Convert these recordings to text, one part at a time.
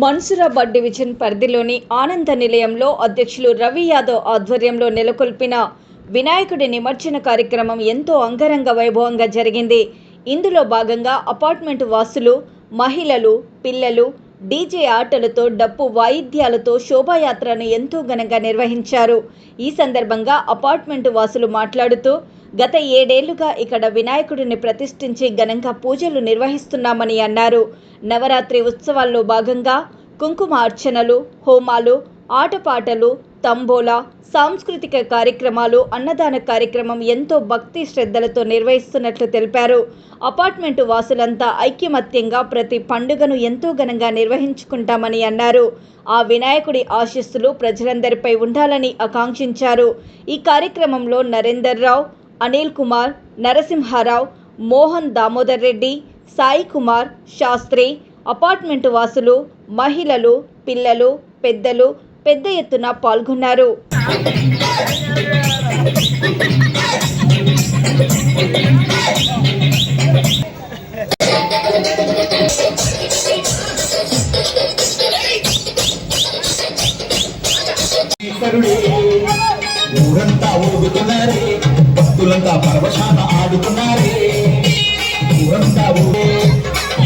Mansoorabad division పరిధిలోని ఆనంద నిలయంలో అధ్యక్షులు రవి యాదవ్ ఆధ్వర్యంలో నెలకొల్పిన వినాయకుడి నిమజ్జన కార్యక్రమం ఎంతో అంగరంగ వైభవంగా జరిగింది. ఇందులో భాగంగా అపార్ట్మెంట్ వాసులు మహిళలు పిల్లలు డీజే ఆటలతో డప్పు వాయిద్యాలతో శోభాయాత్రను ఎంతో ఘనంగా నిర్వహించారు. ఈ సందర్భంగా అపార్ట్మెంట్ వాసులు మాట్లాడుతూ గత ఏడేళ్ళుగా ఇక్కడ వినాయకుడిని ప్రతిష్ఠించి ఘనంగా పూజలు నిర్వహిస్తున్నామని అన్నారు. నవరాత్రి ఉత్సవాల్లో భాగంగా కుంకుమ అర్చనలు హోమాలు ఆటపాటలు తంబోలా సాంస్కృతిక కార్యక్రమాలు అన్నదాన కార్యక్రమం ఎంతో భక్తి శ్రద్ధలతో నిర్వహిస్తున్నట్లు తెలిపారు. అపార్ట్మెంటు వాసులంతా ఐక్యమత్యంగా ప్రతి పండుగను ఎంతో ఘనంగా నిర్వహించుకుంటామని అన్నారు. ఆ వినాయకుడి ఆశీస్సులు ప్రజలందరిపై ఉండాలని ఆకాంక్షించారు. ఈ కార్యక్రమంలో నరేందర్ రావు అనిల్ కుమార్ నరసింహారావు మోహన్ దామోదర్ రెడ్డి సాయి కుమార్ శాస్త్రి అపార్ట్మెంటు వాసులు మహిళలు పిల్లలు పెద్దలు పెద్ద ఎత్తున పాల్గొన్నారు. భక్తులంతా పరవశాన ఆడుతున్నారే ఊరంతా ఊగే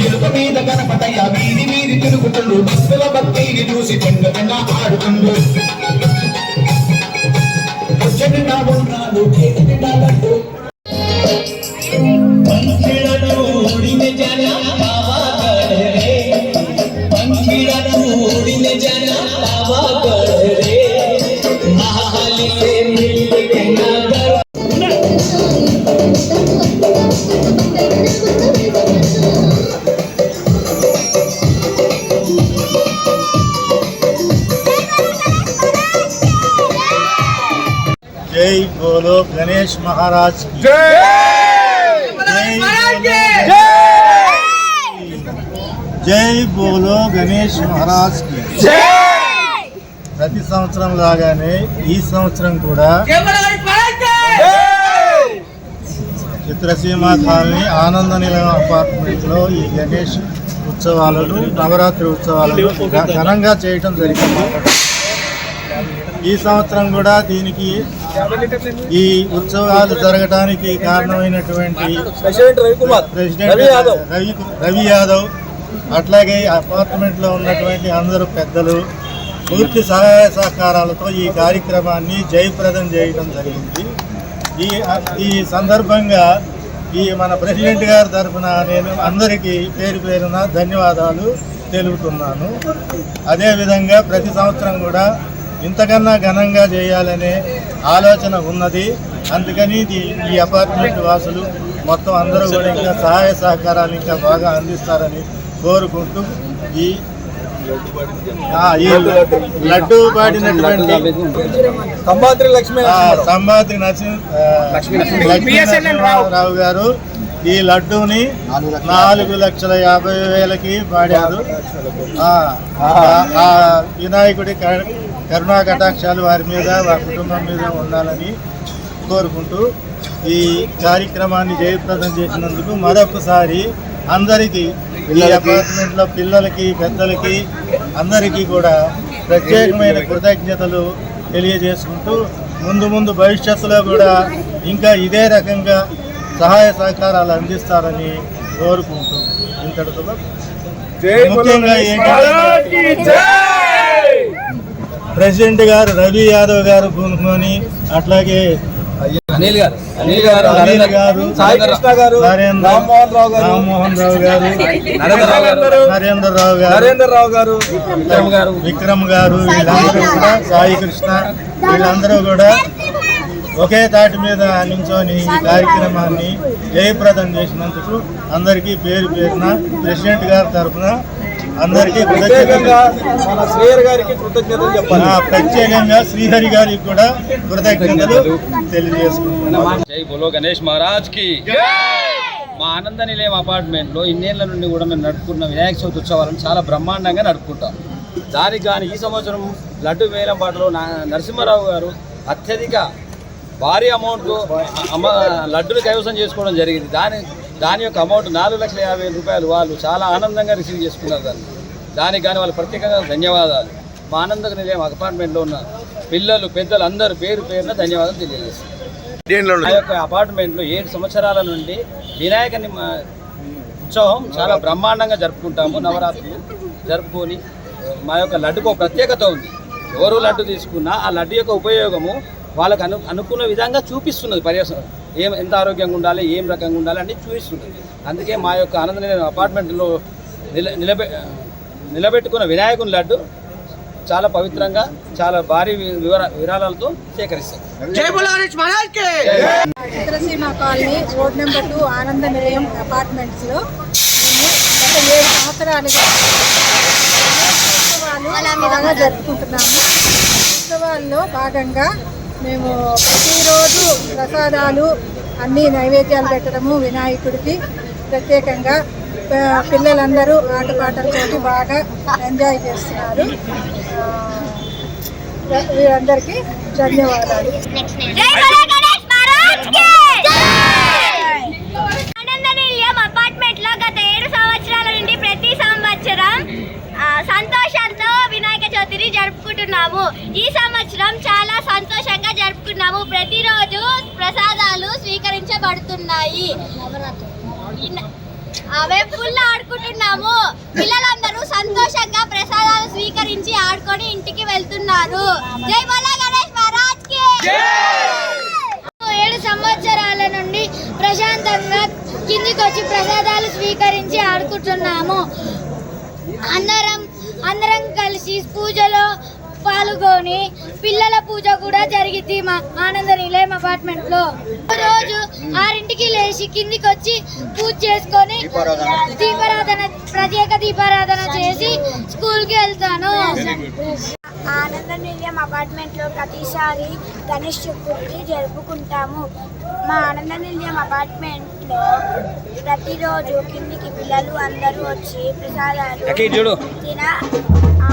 ఎలుక మీద గణపతయ్య వీధి వీధి తిరుగుతుండు. భక్తుల భక్తిని చూసి చెంగ చెంగ ఆడుతుండు చెంగా ఉన్నాడు చేతి నిండా జై బోలో గణేష్ మహారాజ్ జై! బోలో గణేష్ మహారాజ్ ప్రతి సంవత్సరం లాగానే ఈ సంవత్సరం కూడా చిత్రసీమ కాలనీ ఆనంద నిలయం అపార్ట్మెంట్లో ఈ గణేష్ ఉత్సవాలను నవరాత్రి ఉత్సవాలను ఘనంగా చేయటం జరిగింది ఈ సంవత్సరం కూడా దీనికి ఈ ఉత్సవాలు జరగడానికి కారణమైనటువంటి ప్రెసిడెంట్ రవి. రవి రవి యాదవ్ అట్లాగే అపార్ట్మెంట్లో ఉన్నటువంటి అందరూ పెద్దలు పూర్తి సహాయ సహకారాలతో ఈ కార్యక్రమాన్ని జయప్రదం చేయడం జరిగింది. ఈ ఈ సందర్భంగా ఈ మన ప్రెసిడెంట్ గారి తరఫున నేను అందరికీ పేరు పేరున ధన్యవాదాలు తెలుపుతున్నాను. అదేవిధంగా ప్రతి సంవత్సరం కూడా ఇంతకన్నా ఘనంగా చేయాలనే ఆలోచన ఉన్నది. అందుకని ఇది ఈ అపార్ట్మెంట్ వాసులు మొత్తం అందరూ కూడా ఇంకా సహాయ సహకారాలు ఇంకా బాగా అందిస్తారని కోరుకుంటూ ఈ ఆ, ఈ లడ్డు పాడినటువంటి సంభాద్రి లక్ష్మీ నరసింహ లక్ష్మీనరసింహారావు గారు ఈ లడ్డూని నాలుగు లక్షల యాభై వేలకి పాడారు. ఆ, ఆ- ఆ వినాయకుడి కరుణా కటాక్షాలు వారి మీద వారి కుటుంబం మీద ఉండాలని కోరుకుంటూ ఈ కార్యక్రమాన్ని జయప్రదం చేసినందుకు మరొకసారి అందరికీ ఈ అపార్ట్మెంట్లో పిల్లలకి పెద్దలకి అందరికీ కూడా ప్రత్యేకమైన కృతజ్ఞతలు తెలియజేసుకుంటూ ముందు ముందు భవిష్యత్తులో కూడా ఇంకా ఇదే రకంగా సహాయ సహకారాలు అందిస్తారని కోరుకుంటూ ఇంతటితో ముఖ్యంగా ఏంటంటే ప్రెసిడెంట్ గారు రవి యాదవ్ గారు పూనుకొని అట్లాగే అనిల్ గారు. అనిల్ గారు అనిల్ గారు సాయి కృష్ణ గారు నరేంద్ర రామ్మోహన్ రావు గారు. రామ్మోహన్ రావు గారు నరేంద్ర రావు గారు. నరేంద్ర రావు గారు నరేందర్ రావు గారు. విక్రమ్ గారు విక్రమ్ గారు వీళ్ళందరూ కూడా సాయి కృష్ణ వీళ్ళందరూ కూడా ఒకే తాటి మీద నించొని ఈ కార్యక్రమాన్ని జయప్రదం చేసినందుకు అందరికీ పేరు పేరున ప్రెసిడెంట్ గారి తరఫున అందరికీ ప్రత్యేకంగా మన శ్రేయర్ గారికి కృతజ్ఞతలు చెప్పాలి. ఆ, ప్రత్యేకంగా శ్రీహరి గారికి కూడా కృతజ్ఞతలు తెలియజేసుకుంటున్నాం జై బోలో గణేష్ మహారాజ్కి. మా ఆనంద నిలయం అపార్ట్మెంట్లో ఇన్నేళ్ళ నుండి కూడా మేము నడుపుకున్న వినాయక చవితి ఉత్సవాలను చాలా బ్రహ్మాండంగా నడుపుకుంటాం. దానికి కానీ ఈ సంవత్సరం లడ్డు వేలం పాటలో నా నరసింహారావు గారు అత్యధిక భారీ అమౌంట్ అమ్మ లడ్డులు కైవసం చేసుకోవడం జరిగింది. దాని దాని యొక్క అమౌంట్ నాలుగు లక్షల యాభై వేల రూపాయలు వాళ్ళు చాలా ఆనందంగా రిసీవ్ చేసుకున్నారు దాన్ని. దానికి కానీ వాళ్ళకి ప్రత్యేకంగా ధన్యవాదాలు. మా ఆనంద నిలయం అపార్ట్మెంట్లో ఉన్న పిల్లలు పెద్దలు అందరూ పేరు పేరున ధన్యవాదాలు తెలియజేస్తారు ఆ యొక్క అపార్ట్మెంట్లో ఏడు సంవత్సరాల నుండి వినాయక ఉత్సవం చాలా బ్రహ్మాండంగా జరుపుకుంటాము నవరాత్రులు జరుపుకొని మా యొక్క లడ్డుకు ప్రత్యేకత ఉంది. ఎవరు లడ్డు తీసుకున్నా ఆ లడ్డు యొక్క ఉపయోగము వాళ్ళకు అను అనుకున్న విధంగా చూపిస్తున్నది పర్యవసనం ఏం ఎంత ఆరోగ్యంగా ఉండాలి ఏం రకంగా ఉండాలి అన్ని చూపిస్తున్నది అందుకే మా యొక్క ఆనంద అపార్ట్మెంట్లో నిల నిలబె నిలబెట్టుకున్న వినాయకుని లడ్డు చాలా పవిత్రంగా చాలా భారీ వివర విరాళాలతో సేకరిస్తాం Chitraseema colony road number two Ananda Nilayam అపార్ట్మెంట్స్లో మేము గత ఏడు సంవత్సరాలుగా ఉత్సవాలు బాగా జరుపుకుంటున్నాము. ఉత్సవాల్లో భాగంగా మేము ప్రతిరోజు ప్రసాదాలు అన్ని నైవేద్యాలు పెట్టడము వినాయకుడికి ప్రత్యేకంగా పిల్లలందరూ ఆటపాటలతోటి బాగా ఎంజాయ్ చేస్తున్నారు. వీరందరికీ ధన్యవాదాలు జై బోలో గణేష్ మహారాజ్కి ఆనంద నిలయం అపార్ట్మెంట్లో గత ఏడు సంవత్సరాల నుండి ప్రతి సంవత్సరం ఆ, సంతోషంతో వినాయక చవితిని జరుపుకుంటున్నాము ఈ సంవత్సరం చాలా సంతోషంగా జరుపుకున్నాము. ప్రతిరోజు ప్రసాదాలు స్వీకరించబడుతున్నాయి. అవే ఫుల్ ఆడుకుంటున్నాము. పిల్లలందరూ సంతోషంగా ప్రసాదాలు స్వీకరించి ఆడుకొని ఇంటికి వెళ్తున్నారు. జై బోలో గణేష్ మహారాజ్కి ఏడు సంవత్సరాల నుండి ప్రశాంతంగా కిందికి వచ్చి ప్రసాదాలు స్వీకరించి ఆడుకుంటున్నాము. అందరం అందరం కలిసి పూజలో పాల్గొని పిల్లల పూజ కూడా జరిగింది మా ఆనంద నిలయం అపార్ట్మెంట్లో రోజు ఆరింటికి లేచి కిందికి వచ్చి పూజ చేసుకొని దీపారాధన ప్రత్యేక దీపారాధన చేసి స్కూల్కి వెళ్తాను. ఆనంద నిలయం అపార్ట్మెంట్లో ప్రతిసారి గణేష్ చతుర్థి జరుపుకుంటాము. మా ఆనంద నిలయం అపార్ట్మెంట్లో ప్రతిరోజు కిందికి పిల్లలు అందరూ వచ్చి ప్రసాదాలు చూడు. తిన ఆ,